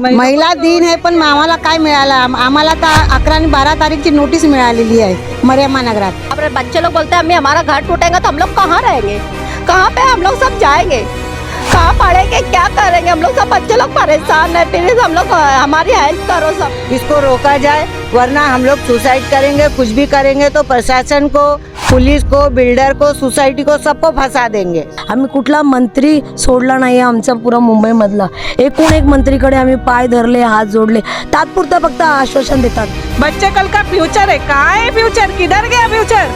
महिला दिन आहे पण आम्हाला काय मिळालं? आम- आम्हाला तर अकरा आणि बारा तारीखची नोटीस मिळालेली आहे मर्यामा नगरात. अब बच्चे लोग बोलते हैं अम्मी हमारा घर टूटेगा तो हम लोग कहाँ रहेंगे? कहाँ पे हम लोग सब जाएँगे? कहाँ पढ़ेंगे? क्या करेंगे? हम लोग सब बच्चे लोग परेशान है प्लीज़ हम लोग हमारी हेल्प करो सब. इसको रोका जाए वरना हम लोग सुसाइड करेंगे कुछ भी करेंगे तो प्रशासन को पुलिस को बिल्डर को सोसाइटी को सबको फंसा देंगे। आम्ही कुठला मंत्री सोडला नाही आमचा पुरा मुंबईमधला. एकूण एक मंत्रीकडे आम्ही पाय धरले हात जोडले. तात्पुरतं फक्त आश्वासन देतात. बच्चे कल का फ्यूचर है कहाँ है फ्यूचर किधर गया फ्यूचर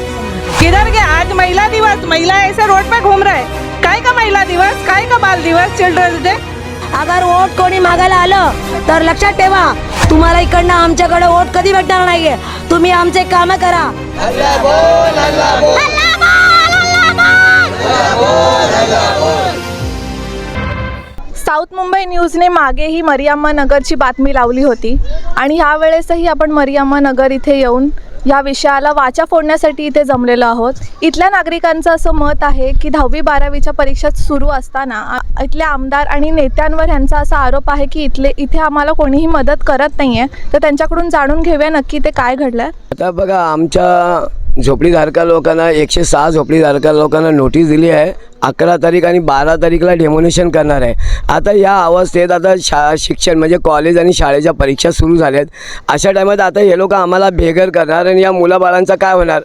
किधर गया? आज महिला दिवस. महिला ऐसे रोड पे घूम रहे काय का महिला दिवस? काय का बाल दिवस? Children's day? अगर वोट कोणी मागायला आलं तर लक्षात ठेवा तुम्हाला इकडनं आमच्याकडे वोट कधी भेटणार नाहीये. तुम्ही आमचे काम करा. साऊथ मुंबई न्यूजने मागेही मरियाम्मा नगरची बातमी लावली होती. आणि ह्या वेळेसही आपण मरियाम्मा नगर इथे येऊन या विषयाला वाचा फोडण्यासाठी इथे जमलेलो आहोत. इथल्या नागरिकांचं असं मत आहे की दहावी बारावीच्या परीक्षा सुरू असताना इथले इथल्या आमदार आणि नेत्यांवर ह्यांचा असा आरोप आहे की इथले इथे आम्हाला कोणीही मदत करत नाही आहे तर त्यांच्याकडून जाणून घेऊया नक्की ते काय घडलं आता बघा आमच्या झोपडीधारका लोकांना एकशे सहा झोपडीधारका लोकांना नोटीस दिली आहे. अकरा तारीख आणि बारा तारीखला डेमोनेशन करणार आहे. आता या अवस्थेत आता शा शिक्षण म्हणजे कॉलेज आणि शाळेच्या परीक्षा सुरू झाल्या आहेत अशा टायमात आता हे लोक आम्हाला बेघर करणार आणि या मुलाबाळांचा काय होणार?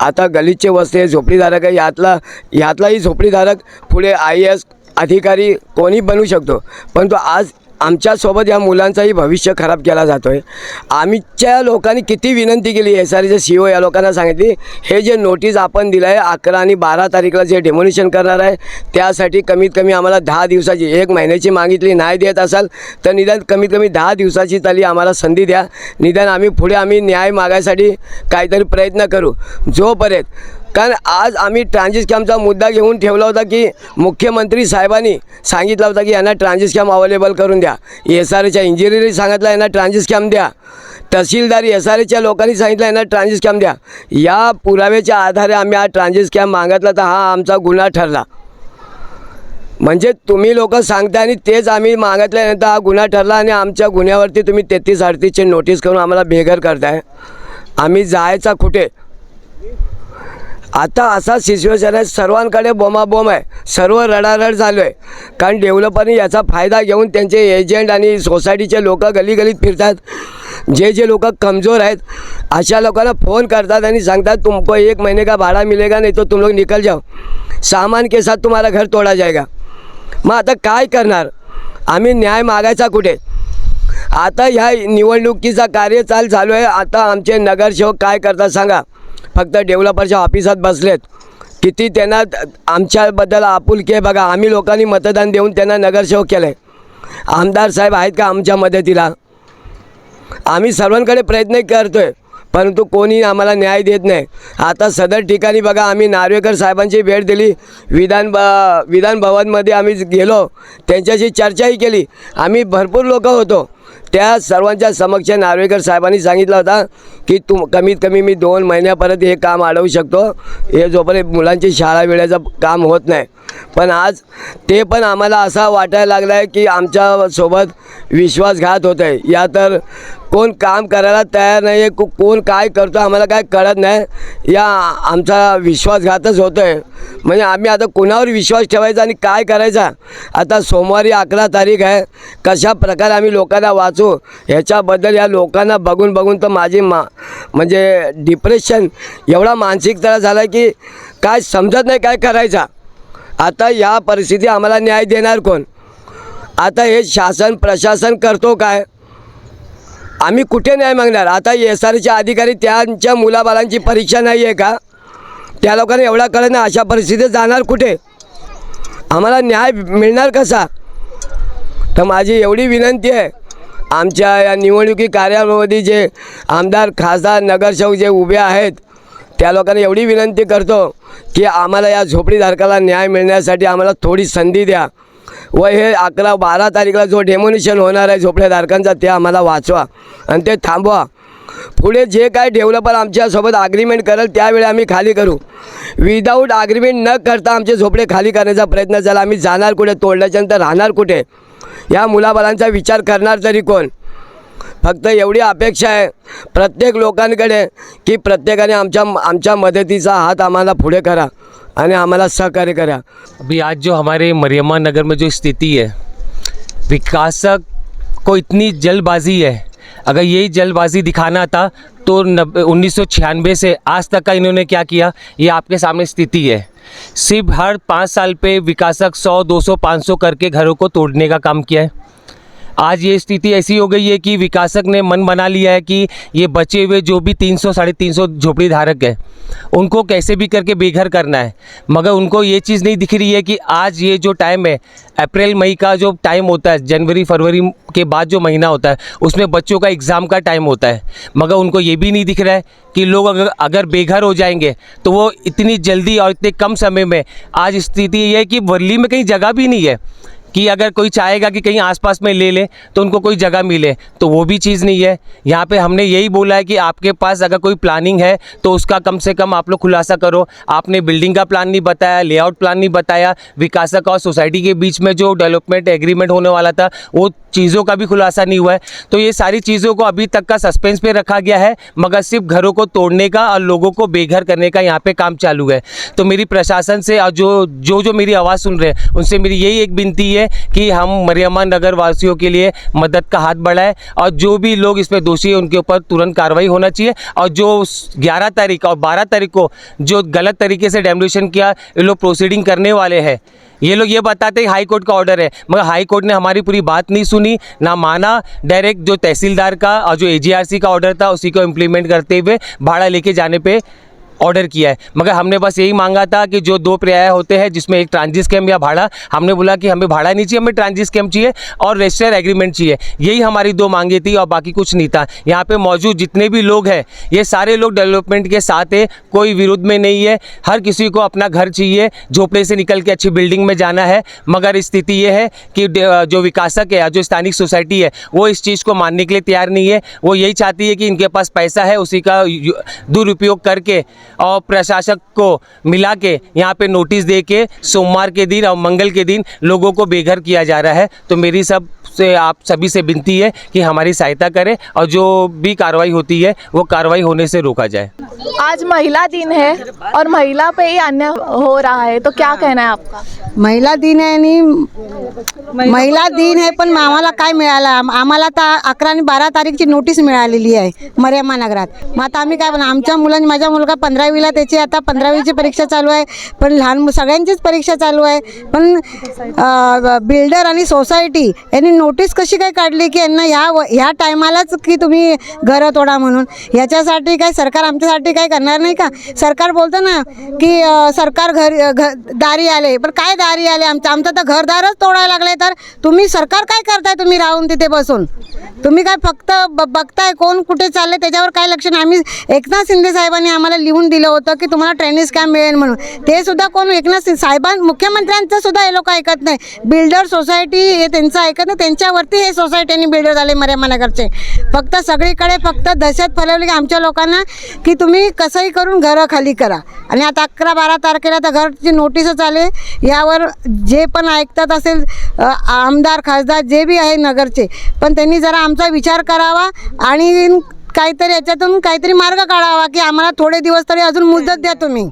आता गलितचे वस्ते झोपडीधारक आहे. यातला यातलाही झोपडीधारक पुढे आय एस अधिकारी कोणी बनू शकतो. परंतु आज आमच्यासोबत या मुलांचंही भविष्य खराब केला जातो आहे आमच्या लोकांनी किती विनंती केली एस आर सी ओ या लोकांना सांगितली हे जे नोटीस आपण दिलं आहे अकरा आणि बारा तारीखला जे डेमोनेशन करणार आहे त्यासाठी कमीत कमी आम्हाला दहा दिवसाची एक महिन्याची मागितली नाही देत असाल तर निदान कमीत कमी दहा दिवसाची तरी आम्हाला संधी द्या. निदान आम्ही पुढे आम्ही न्याय मागायसाठी काहीतरी प्रयत्न करू. जोपर्यंत कारण आज आम्ही ट्रान्झिट कॅम्पचा मुद्दा घेऊन ठेवला होता की मुख्यमंत्री साहेबांनी सांगितलं होतं की यांना ट्रान्झिट कॅम्प अवेलेबल करून द्या. एस आर एच्या इंजिनिअरिंग सांगितलं यांना ट्रान्झिट कॅम्प द्या. तहसीलदार एस आर एच्या लोकांनी सांगितलं यांना ट्रान्झिट कॅम्प द्या. या पुराव्याच्या आधारे आम्ही हा ट्रान्झिट कॅम्प मागितला तर हा आमचा गुन्हा ठरला. म्हणजे तुम्ही लोक सांगता आणि तेच आम्ही मागितल्यानंतर हा गुन्हा ठरला आणि आमच्या गुन्ह्यावरती तुम्ही तेहतीस अडतीसचे नोटीस करून आम्हाला बेघर करताय. आम्ही जायचा कुठे? आता असा सिच्युएशन आहे सर्वांकडे बोमाबोम आहे. सर्व रडारड झालो आहे. कारण डेव्हलपरनी याचा फायदा घेऊन त्यांचे एजंट आणि सोसायटीचे लोक गलीगलीत फिरतात. जे जे लोक कमजोर आहेत अशा लोकांना फोन करतात आणि सांगतात तुमको एक महिने का भाड़ा मिलेगा नाही तो तुम लोग निकल जाओ. सामान के साथ तुम्हाला घर तोड़ा जाएगा. मग आता काय करणार? आम्ही न्याय मागायचा कुठे? आता ह्या निवडणुकीचा कार्यचाल चालू आहे. आता आमचे नगरसेवक काय करतात सांगा. फक्त डेव्हलपरच्या ऑफिसात बसलेत. किती त्यांना आमच्याबद्दल आपुलकी आहे बघा. आम्ही लोकांनी मतदान देऊन त्यांना नगरसेवक केलं आहे आमदार साहेब आहेत का आमच्या मदतीला? आम्ही सर्वांकडे प्रयत्न करतो आहे परंतु कोणी आम्हाला न्याय देत नाही. आता सदर ठिकाणी बघा आम्ही नार्वेकर साहेबांची भेट दिली. विधान ब विधान भवनमध्ये आम्ही गेलो. त्यांच्याशी चर्चाही केली. आम्ही भरपूर लोक होतो. त्या सर्वांच्या समक्ष नार्वेकर साहेबांनी सांगितलं होता की तुम कमीत कमी मी दोन महिन्यापर्यंत हे काम अडवू शकतो. हे जोपर्यंत मुलांची शाळा वेळेचं काम होत नाही. पण आज ते पण आम्हाला असा वाटायला लागला आहे की आमच्यासोबत विश्वासघात होत आहे या तर कोण काम करायला तयार नाही आहे को कोण काय करतो आम्हाला काय कळत नाही. या आमचा विश्वासघातच होतो आहे म्हणजे आम्ही आता कोणावर विश्वास ठेवायचा आणि काय करायचा? आता सोमवारी अकरा तारीख आहे. कशा प्रकारे आम्ही लोकांना वाचू? ह्याच्याबद्दल या लोकांना बघून बघून तर माझी मा म्हणजे डिप्रेशन एवढा मानसिक त्रास झाला की काय समजत नाही काय करायचा. आता या परिस्थिती आम्हाला न्याय देणार कोण? आता हे शासन प्रशासन करतो काय? आम्ही कुठे न्याय मागणार? आता एस आरचे अधिकारी त्यांच्या मुलाबाळांची परीक्षा नाही आहे का? त्या लोकांना एवढा कळत नाही अशा परिस्थितीत जाणार कुठे? आम्हाला न्याय मिळणार कसा? तर माझी एवढी विनंती आहे. आमच्या या निवडणुकी कार्यामध्ये जे आमदार खासदार नगरसेवक जे उभे आहेत त्या लोकांना एवढी विनंती करतो. की आम्हाला या झोपडीधारकाला न्याय मिळण्यासाठी आम्हाला थोडी संधी द्या. व हे अकरा बारा तारीखला जो डेमोनेशन होणार आहे झोपड्याधारकांचा ते आम्हाला वाचवा आणि ते थांबवा. पुढे जे काय डेव्हलपर आमच्यासोबत अग्रीमेंट करेल त्यावेळी आम्ही खाली करू. विदाऊट अग्रीमेंट न करता आमचे झोपडे खाली करण्याचा प्रयत्न झाला. आम्ही जाणार कुठे तोडल्याच्यानंतर राहणार कुठे? या मुलाबाळांचा विचार करणार तरी कोण? फक्त एवढी अपेक्षा आहे प्रत्येक लोकांकडे की प्रत्येकाने आमच्या आमच्या मदतीचा हात आम्हाला पुढे करा आणि आम्हाला सहकार्य करा. अभी आज जो हमारे मरियम्मा नगर में जो स्थिति है, विकासक को इतनी जल्दबाजी है। अगर यही जल्दबाजी दिखाना था तो उन्नीस से आज तक का इन्होंने क्या किया? ये आपके सामने स्थिति है। सिर्फ़ हर पाँच साल पे विकासक 100 200 500 करके घरों को तोड़ने का काम किया है। आज ये स्थिति ऐसी हो गई है कि विकासक ने मन बना लिया है कि ये बचे हुए जो भी 300 साढ़े तीन सौ झोपड़ी धारक है, उनको कैसे भी करके बेघर करना है। मगर उनको ये चीज़ नहीं दिख रही है कि आज ये जो टाइम है, अप्रैल, मई का जो टाइम होता है, जनवरी, फरवरी के बाद जो महीना होता है, उसमें बच्चों का एग्ज़ाम का टाइम होता है। मगर उनको ये भी नहीं दिख रहा है कि लोग अगर अगर बेघर हो जाएँगे तो वो इतनी जल्दी और इतने कम समय में, आज स्थिति ये है कि वर्ली में कहीं जगह भी नहीं है। कि अगर कोई चाहेगा कि कहीं आसपास में ले ले तो उनको कोई जगह मिले तो वो भी चीज़ नहीं है। यहाँ पे हमने यही बोला है कि आपके पास अगर कोई प्लानिंग है तो उसका कम से कम आप लोग खुलासा करो। आपने बिल्डिंग का प्लान नहीं बताया, लेआउट प्लान नहीं बताया विकासक और सोसाइटी के बीच में जो डेवलपमेंट एग्रीमेंट होने वाला था, वो चीज़ों का भी खुलासा नहीं हुआ है। तो ये सारी चीज़ों को अभी तक का सस्पेंस पे रखा गया है, मगर सिर्फ़ घरों को तोड़ने का और लोगों को बेघर करने का यहाँ पे काम चालू है। तो मेरी प्रशासन से और जो जो जो मेरी आवाज़ सुन रहे हैं, उनसे मेरी यही एक विनती है कि हम मरियम्मा नगर वासियों के लिए मदद का हाथ बढ़ाएँ और जो भी लोग इसमें दोषी हैं, उनके ऊपर तुरंत कार्रवाई होना चाहिए और जो ग्यारह तारीख और बारह तारीख को जो गलत तरीके से डेमोलिशन किया, ये लोग प्रोसीडिंग करने वाले हैं। ये लोग ये बताते हैं, हाई कोर्ट का ऑर्डर है। मगर हाई कोर्ट ने हमारी पूरी बात नहीं सुनी, ना माना डायरेक्ट जो तहसीलदार का और जो एजीआरसी का ऑर्डर था, उसी को इम्प्लीमेंट करते हुए भाड़ा लेके जाने पे ऑर्डर किया है। मगर हमने बस यही मांगा था कि जो दो पर्याय होते हैं, जिसमें एक ट्रांजिट स्कैम या भाड़ा, हमने बोला कि हमें भाड़ा नहीं चाहिए, हमें ट्रांजिट स्कैम चाहिए और रजिस्टर एग्रीमेंट चाहिए। यही हमारी दो मांगे थी और बाकी कुछ नहीं था। यहाँ पर मौजूद जितने भी लोग हैं, ये सारे लोग डेवलपमेंट के साथ है, कोई विरोध में नहीं है। हर किसी को अपना घर चाहिए, झोपड़े से निकल के अच्छी बिल्डिंग में जाना है। मगर स्थिति ये है कि जो विकासक है जो स्थानिक सोसाइटी है, वो इस चीज़ को मानने के लिए तैयार नहीं है। वो यही चाहती है कि इनके पास पैसा है, उसी का दुरुपयोग करके और प्रशासक को मिला के यहाँ पे नोटिस दे के सोमवार के दिन और मंगल के दिन लोगों को बेघर किया जा रहा है। तो मेरी सब से आप सभी से विनती है कि हमारी सहायता करें और जो भी कार्रवाई होती है वो कार्रवाई होने से रोका जाए। आज महिला दिन है और महिला पे ही अन्याय हो रहा है तो क्या कहना है आपका? महिला दिन आहे आणि महिला दिन आहे पण आम्हाला काय मिळालं? आम- आम्हाला अकरा आणि बारा तारीखची नोटीस मिळालेली आहे मर्यामा नगरात. मग आता आम्ही काय म्हणा आमच्या मुलां माझा मुलगा पंधरावीला त्याची आता पंधरावीची परीक्षा चालू आहे पण लहान मु- सगळ्यांचीच परीक्षा चालू आहे पण बिल्डर आणि सोसायटी यांनी नोटीस कशी काय काढली की यांना ह्या व- ह्या टायमालाच की तुम्ही घरं तोडा म्हणून? याच्यासाठी काय सरकार आमच्यासाठी काय करणार नाही का? सरकार बोलतं ना की सरकार घर घ दारी आले. पण काय दारी आले? आमचं आमचं तर घरदारच तोडायला लागले तर तुम्ही सरकार काय करताय तुम्ही राहून तिथे बसून? तुम्ही काय फक्त ब बघताय कोण कुठे चालले त्याच्यावर काय लक्ष नाही. आम्ही एकनाथ शिंदे साहेबांनी आम्हाला लिहून दिलं होतं की तुम्हाला ट्रेनिंग कॅम्प मिळेल म्हणून. ते सुद्धा कोण? एकनाथ साहेबां मुख्यमंत्र्यांचं सुद्धा हे लोक ऐकत नाही. बिल्डर सोसायटी हे त्यांचं ऐकत नाही. त्यांच्यावरती हे सोसायटीने आणि बिल्डर झाले मर्यामानगरचे फक्त सगळीकडे फक्त दहशत फैलवली की आमच्या लोकांना की तुम्ही कसंही करून घरं खाली करा. आणि आता अकरा बारा तारखेला तर घरची नोटीसच आले. यावर जे पण ऐकतात असेल आमदार खासदार जे बी आहे नगरचे पण त्यांनी जरा आमचा विचार करावा आणि काहीतरी याच्यातून काहीतरी मार्ग काढावा की आम्हाला थोडे दिवस तरी अजून मुदत द्या तुम्ही.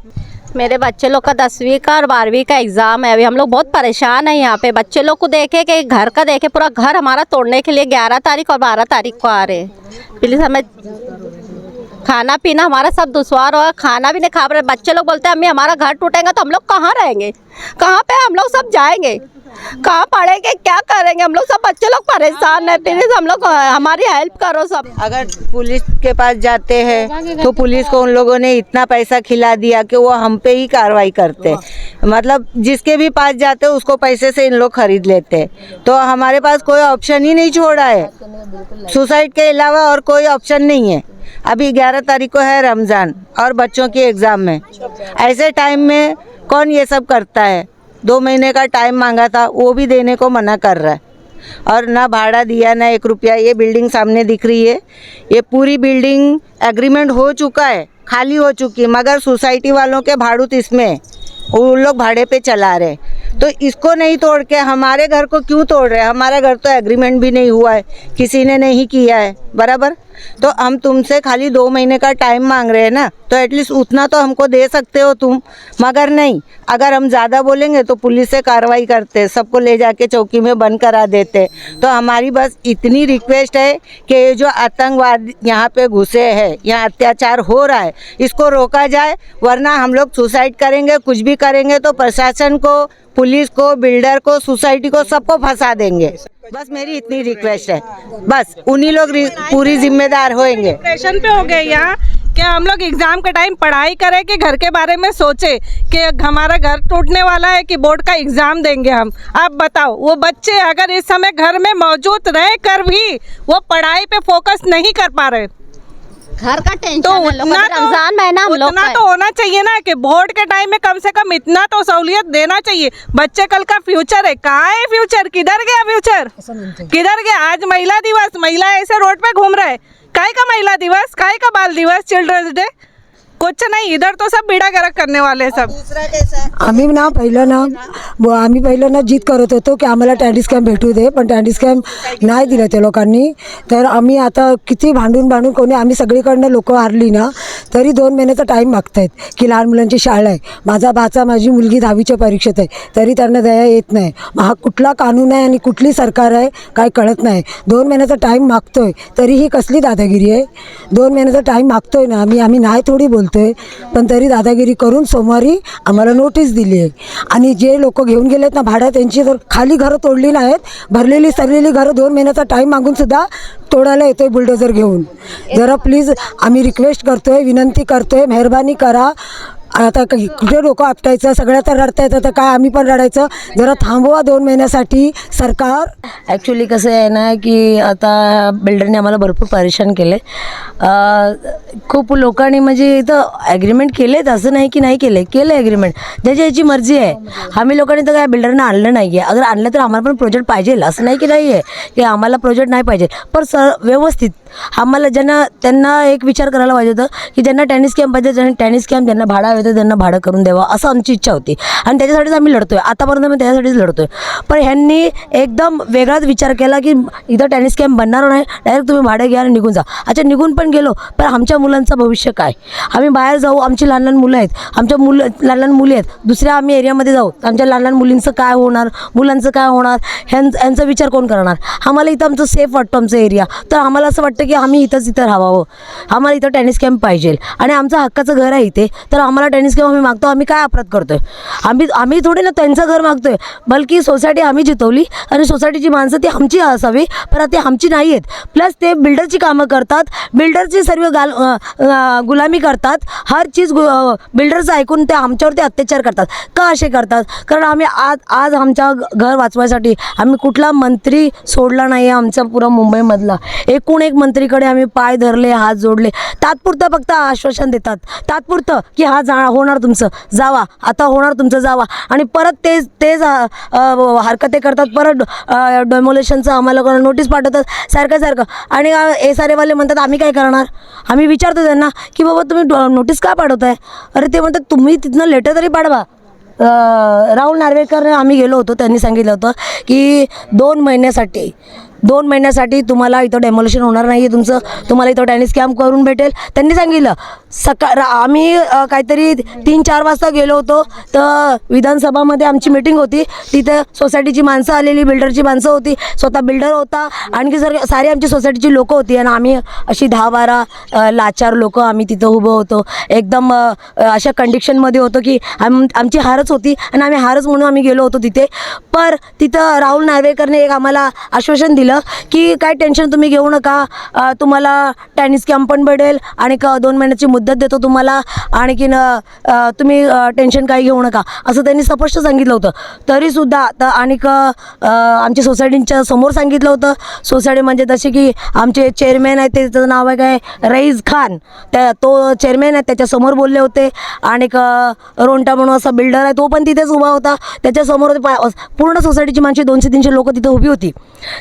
मेरे बच्चे लोग का दसवीं का और बारहवीं का एग्ज़ाम है। अभी हम लोग बहुत परेशान हैं यहाँ पे। बच्चे लोग को देखे कि घर का देखे, पूरा घर हमारा तोड़ने के लिए ग्यारह तारीख और बारह तारीख को आ रहे हैं। प्लीज़ हमें खाना पीना हमारा सब दुश्वार हो खाना भी नहीं खा रहे। बच्चे लोग बोलते हैं अम्मी हमारा घर टूटेगा तो हम लोग कहाँ रहेंगे? कहाँ पे हम लोग सब जाएँगे? कहाँ पढ़ेंगे? क्या करेंगे? हम लोग सब बच्चे लोग परेशान हैं। प्लीज़ हम लोग हमारी हेल्प करो सब। अगर पुलिस के पास जाते हैं तो पुलिस को उन लोगों ने इतना पैसा खिला दिया कि वो हम पे ही कार्रवाई करते हैं। मतलब जिसके भी पास जाते हैं उसको पैसे से इन लोग खरीद लेते हैं। तो हमारे पास कोई ऑप्शन ही नहीं छोड़ा है। सुसाइड के अलावा और कोई ऑप्शन नहीं है। अभी ग्यारह तारीख को है रमज़ान और बच्चों के एग्ज़ाम में। ऐसे टाइम में कौन ये सब करता है? दो महीने का टाइम मांगा था, वो भी देने को मना कर रहा है। और ना भाड़ा दिया, ना एक रुपया। ये बिल्डिंग सामने दिख रही है। ये पूरी बिल्डिंग एग्रीमेंट हो चुका है, खाली हो चुकी है, मगर सोसाइटी वालों के भाड़ूत इसमें। वो लोग भाड़े पे चला रहे तो इसको नहीं तोड़ के हमारे घर को क्यों तोड़ रहे हमारा घर तो एग्रीमेंट भी नहीं हुआ है। किसी ने नहीं किया है। बराबर? तो हम तुमसे खाली दो महीने का टाइम मांग रहे हैं ना? तो एटलीस्ट उतना तो हमको दे सकते हो तुम। मगर नहीं, अगर हम ज़्यादा बोलेंगे तो पुलिस से कार्रवाई करते, सबको ले जाके चौकी में बंद करा देते। तो हमारी बस इतनी रिक्वेस्ट है कि ये जो आतंकवाद यहाँ पे घुसे हैं, यहाँ अत्याचार हो रहा है, इसको रोका जाए, वरना हम लोग सुसाइड करेंगे, कुछ भी करेंगे तो प्रशासन को, पुलिस को बिल्डर को सोसाइटी को सबको फंसा देंगे। बस मेरी इतनी रिक्वेस्ट है। बस, उन्हीं लोग पूरी जिम्मेदार होंगे डिप्रेशन पे हो गए यहाँ, कि हम लोग एग्ज़ाम के टाइम पढ़ाई करें कि घर के बारे में सोचे कि हमारा घर टूटने वाला है कि बोर्ड का एग्ज़ाम देंगे हम। आप बताओ, वो बच्चे अगर इस समय घर में मौजूद रह कर भी वो पढ़ाई पे फोकस नहीं कर पा रहे घर का टेंशन तो उतना तो रमज़ान महीना हम लोग उतना तो होना चाहिए ना कि बोर्ड के टाइम में कम से कम इतना तो सहूलियत देना चाहिए। बच्चे कल का फ्यूचर है। कहाँ है फ्यूचर किधर गया फ्यूचर किधर गया? आज महिला दिवस। महिला ऐसे रोड पे घूम रहे काय का महिला दिवस? काय का बाल दिवस? चिल्ड्रंस डे कुछ नहीं इधर तो सब बीड़ा गर्क करने वाले हैं सब। आम्ही ना पहिलं ना ब- आम्ही पहिलं ना जिद करत होतो की आम्हाला टॅन्डिस कॅम्प भेटू दे पण टॅन्डिस कॅम्प नाही दिलं ते लोकांनी. तर आम्ही आता किती भांडून भांडून कोणी आम्ही सगळीकडनं लोक हारली ना तरी दोन महिन्याचा टाईम मागतायत की लहान मुलांची शाळा आहे. माझा भाचा माझी मुलगी दहावीच्या परीक्षेत आहे तरी त्यांना दया येत नाही. मग हा कुठला कानून आहे आणि कुठली सरकार आहे काय कळत नाही. दोन महिन्याचा टाईम मागतोय तरी ही कसली दादागिरी आहे? दोन महिन्याचा टाईम मागतोय ना आम्ही आम्ही नाही थोडी बोलतोय. पण तरी दादागिरी करून सोमवारी आम्हाला नोटीस दिली आहे. आणि जे लोक घेऊन गेलेत ना भाड्या त्यांची तर खाली घरं तोडली नाहीत भरलेली सरलेली घरं दोन महिन्याचा टाईम मागूनसुद्धा तोडायला येतो आहे बुलडोजर घेऊन. जरा प्लीज आम्ही रिक्वेस्ट करतो आहे विनंती करतो आहे मेहरबानी करा. आता क- कुठे डोकं आपटायचं सगळ्या तर रडतायत तर काय आम्ही पण रडायचं? जरा थांबवा दोन महिन्यासाठी सरकार. ॲक्च्युली कसं आहे ना की आता बिल्डरने आम्हाला भरपूर परेशान केले खूप लोकांनी म्हणजे इथं ॲग्रीमेंट केलेत असं नाही की नाही केले केलं ॲग्रीमेंट ज्याची याची मर्जी आहे. आम्ही लोकांनी तर काय बिल्डरनं आणलं नाही आहे अगर आणलं तर आम्हाला पण प्रोजेक्ट पाहिजे असं नाही की नाही आहे की आम्हाला प्रोजेक्ट नाही पाहिजे. पण सर व्यवस्थित आम्हाला ज्यांना त्यांना एक विचार करायला पाहिजे होतं की ज्यांना टेनिस कॅम्प पाहिजे ज्यांना टेनिस कॅम्प ज्यांना भाडा हवे तर त्यांना भाडं करून द्यावं असं आमची इच्छा होती. आणि त्याच्यासाठीच आम्ही लढतो आहे आतापर्यंत आम्ही त्याच्यासाठीच लढतो आहे पण ह्यांनी एकदम वेगळाच विचार केला की इथं टेनिस कॅम्प बनणार नाही डायरेक्ट तुम्ही भाडं घ्या आणि निघून जा. अच्छा निघून पण गेलो पण आमच्या मुलांचं भविष्य काय? आम्ही बाहेर जाऊ आमची लहान लहान मुलं आहेत. आमच्या मुलं लहान लहान मुली आहेत. दुसऱ्या आम्ही एरियामध्ये जाऊ. आमच्या लहान लहान मुलींचं काय होणार? मुलांचं काय होणार? ह्यां यांचा विचार कोण करणार? आम्हाला इथं आमचं सेफ वाटतो आमचं एरिया तर आम्हाला असं वाटतं की आम्ही इथंच इथं राहावं. आम्हाला इथं टेनिस कॅम्प पाहिजे. आणि आमचं हक्काचं घर आहे इथे. तर आम्हाला टेनिस कॅम्प आम्ही मागतो. आम्ही काय अपराध करतोय? आम्ही आम्ही थोडी ना त्यांचं घर मागतोय. बल्कि सोसायटी आम्ही जितवली आणि सोसायटीची माणसं ती आमची असावी पण ती आमची नाही आहेत प्लस ते बिल्डरची कामं करतात. बिल्डरची सर्व गाल गुलामी करतात. हर चीज गु बिल्डरचं ऐकून ते आमच्यावरती अत्याचार करतात. का असे करतात? कारण आम्ही आज आज आमच्या घर वाचवायसाठी आम्ही कुठला मंत्री सोडला नाही आहे आमचा पुरा मुंबईमधला. एकूण एक मंत्रीकडे आम्ही पाय धरले हात जोडले. तात्पुरतं फक्त आश्वासन देतात. तात्पुरतं की हा जा होणार तुमचं. जावा. आता होणार तुमचं जावा. आणि परत तेच तेच हरकते करतात. परत डेमोलेशनचं आम्हाला नोटीस पाठवतात. सारखं सारखं. आणि एस आर एवाले म्हणतात आम्ही काय करणार? आम्ही विचारतो त्यांना की बाबा तुम्ही नोटीस का पाठवताय? अरे ते म्हणतात तुम्ही तिथनं लेटर तरी पाठवा. राहुल नार्वेकर आम्ही गेलो होतो. त्यांनी सांगितलं होतं की दोन महिन्यासाठी दोन महिन्यासाठी तुम्हाला इथं डेमोलेशन होणार नाही आहे तुमचं तुम्हाला इथं टेनिस कॅम्प करून भेटेल. त्यांनी सांगितलं सकाळ आम्ही काहीतरी तीन चार वाजता गेलो होतो तर विधानसभामध्ये आमची मीटिंग होती. तिथे सोसायटीची माणसं आलेली बिल्डरची माणसं होती. स्वतः बिल्डर होता. आणखी सर सारी आमची सोसायटीची लोकं होती. आणि आम्ही अशी दहा बारा लाचार लोकं आम्ही तिथं उभं होतो. एकदम अशा कंडिशनमध्ये होतो की आम आमची हारच होती आणि आम्ही हारच म्हणून आम्ही गेलो होतो तिथे. पर तिथं राहुल नार्वेकरने एक आम्हाला आश्वासन दिलं. की काय टेन्शन तुम्ही घेऊ नका. तुम्हाला टेनिस कॅम्प पण भेटेल. आणि क दोन महिन्याची मुदत देतो तुम्हाला. आणखीन तुम्ही टेन्शन काही घेऊ नका. असं त्यांनी स्पष्ट सांगितलं होतं. तरीसुद्धा तर आणिक आमच्या सोसायटींच्या समोर सांगितलं होतं. सोसायटी म्हणजे जसे की आमचे चेअरमॅन आहेत त्याचं नाव आहे काय? रईज खान. त्या तो चेअरमॅन आहे त्याच्यासमोर बोलले होते. आणि रोंटा म्हणून असा बिल्डर आहे तो पण तिथेच उभा होता. त्याच्यासमोर पूर्ण सोसायटीची माणसे दोनशे तीनशे लोक तिथे उभी होती.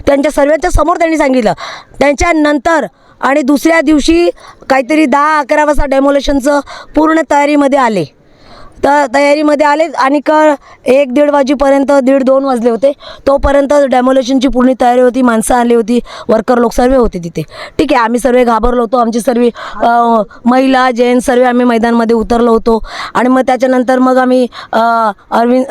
त्यांच्या सर्वांच्या समोर त्यांनी सांगितलं. त्यांच्यानंतर आणि दुसऱ्या दिवशी काहीतरी दहा अकरा वाजता डेमोलेशनचं पूर्ण तयारीमध्ये आले. तर तयारीमध्ये आले आणि क एक दीड वाजेपर्यंत दीड दोन वाजले होते. तोपर्यंत डेमोलेशनची पूर्ण तयारी होती माणसं आली होती वर्कर लोक सर्व होते तिथे. ठीक आहे आम्ही सर्व घाबरलो होतो. आमची सर्व महिला जैन सर्व आम्ही मैदानमध्ये उतरलो होतो. आणि मग त्याच्यानंतर मग आम्ही अरविंद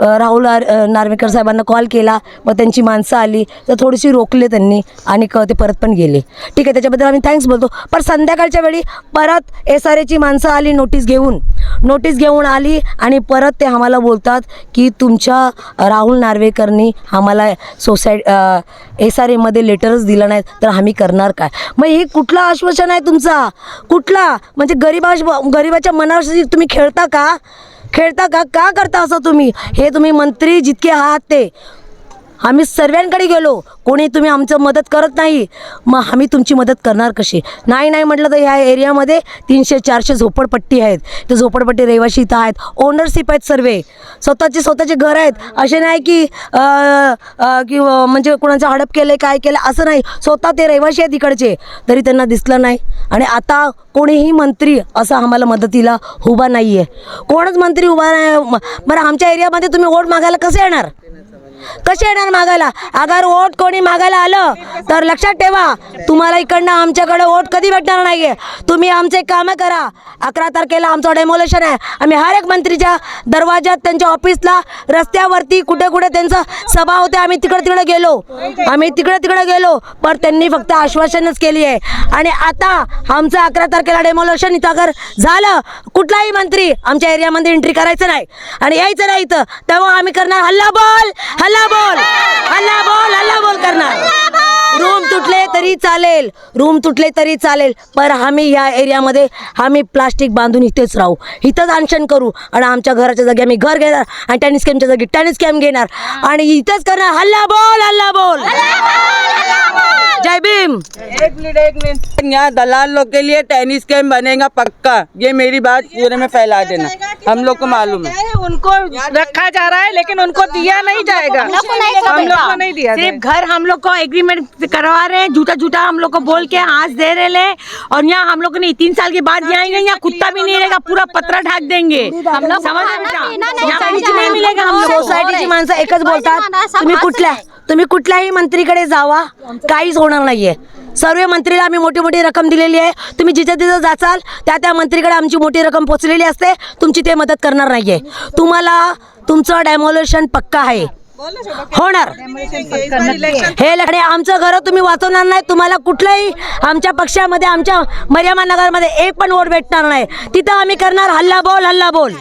राहुल नार्वेकर साहेबांना कॉल केला. मग त्यांची माणसं आली. तर थोडीशी रोखले त्यांनी आणि क ते परत पण गेले. ठीक आहे त्याच्याबद्दल आम्ही थँक्स बोलतो. पण संध्याकाळच्या वेळी परत एस आर एची माणसं आली नोटीस घेऊन. नोटीस घेऊन आली आणि परत ते आम्हाला बोलतात की तुमच्या राहुल नार्वेकरनी आम्हाला सोसाय एस आर एमध्ये लेटरच दिलं नाही तर आम्ही करणार काय? मग हे कुठलं आश्वासन आहे तुमचा? कुठला? म्हणजे गरीबा गरीबाच्या मनाशी तुम्ही खेळता का? खेळता का? का करता असं तुम्ही? हे तुम्ही मंत्री जितके आहात ते. आम्ही सर्वांकडे गेलो. कोणी तुम्ही आमचं मदत करत नाही. मग आम्ही तुमची मदत करणार कशी? नाही नाही म्हटलं तर ह्या एरियामध्ये तीनशे चारशे झोपडपट्टी आहेत. ते झोपडपट्टी रहिवाशी इथं आहेत. ओनरशिप आहेत सर्वे. स्वतःचे स्वतःचे घर आहेत. असे नाही की की म्हणजे कोणाचं हडप केलं काय केलं असं नाही. स्वतः ते रहिवाशी आहेत इकडचे. तरी त्यांना दिसलं नाही. आणि आता कोणीही मंत्री असं आम्हाला मदतीला उभा नाही आहे कोणच मंत्री उभा नाही. बरं आमच्या एरियामध्ये तुम्ही वोट मागायला कसे येणार? कसे येणार मागायला? अगर वोट कोणी मागायला आलं तर लक्षात ठेवा तुम्हाला इकडनं आमच्याकडे वोट कधी भेटणार नाहीये. तुम्ही आमचे कामं करा. अकरा तारखेला आमचं डेमोलेशन आहे. आम्ही हर एक मंत्रीच्या दरवाजात त्यांच्या ऑफिसला रस्त्यावरती कुठे कुठे त्यांचं सभा होते आम्ही तिकडे तिकडे गेलो. आम्ही तिकडे तिकडे गेलो पण त्यांनी फक्त आश्वासनच केली आहे. आणि आता आमचं अकरा तारखेला डेमोलेशन इथं अगर झालं कुठलाही मंत्री आमच्या एरियामध्ये एंट्री करायचं नाही. आणि यायचं नाही इथं. तेव्हा आम्ही करणार हल्ला बोल. हल्ला बोल हल्ला बोल हल्ला बोल करणार. रूम तुटले तरी चालेल. रूम तुटले तरी चालेल. पण आम्ही या एरियामध्ये आम्ही प्लास्टिक बांधून इथेच राहू. इथंच अनशन करू आणि आमच्या घराच्या जागी आम्ही घर घेणार आणि टेनिस कॅम्पच्या जागी टेनिस कॅम्प घेणार. आणि इथंच करणार. हल्ला बोल हल्ला बोल. जय भीम. एक मिनट एक मिनट. यहाँ दलाल लोग के लिए टेनिस कैंप बनेगा पक्का. ये मेरी बात पूरे में फैला देना. हम लोग को मालूम है. उनको रखा जा रहा है लेकिन उनको दिया नहीं जाएगा। हम लोग को नहीं दिया सिर्फ घर हम लोग को एग्रीमेंट करवा रहे हैं झूठा झूठा हम लोग को बोल के आज दे रहे ले। और यहाँ हम लोग नहीं तीन साल के बाद यहाँ आएंगे यहाँ कुत्ता भी नहीं रहेगा पूरा पत्रा ढाक देंगे। हम लोग समझ नहीं नहीं मिलेगा हम लोग सोसायटीची माणसं एकच बोलतात तुम्ही कुठल्या तुम्ही कुठल्याही मंत्रीकडे जावा काहीच होणार नाहीये. सर्व मंत्रीला आम्ही मोठी मोठी रक्कम दिलेली आहे. तुम्ही जिथे तिथं जाचाल त्या त्या मंत्रीकडे आमची मोठी रक्कम पोचलेली असते. तुमची ते मदत करणार नाहीये. तुम्हाला तुमचं डेमोलेशन पक्का आहे. होणार. हे आणि आमचं घर तुम्ही वाचवणार नाही तुम्हाला कुठलंही आमच्या पक्षामध्ये आमच्या मर्यामा नगरमध्ये एक पण वोट भेटणार नाही. तिथं आम्ही करणार हल्ला बोल हल्ला बोल.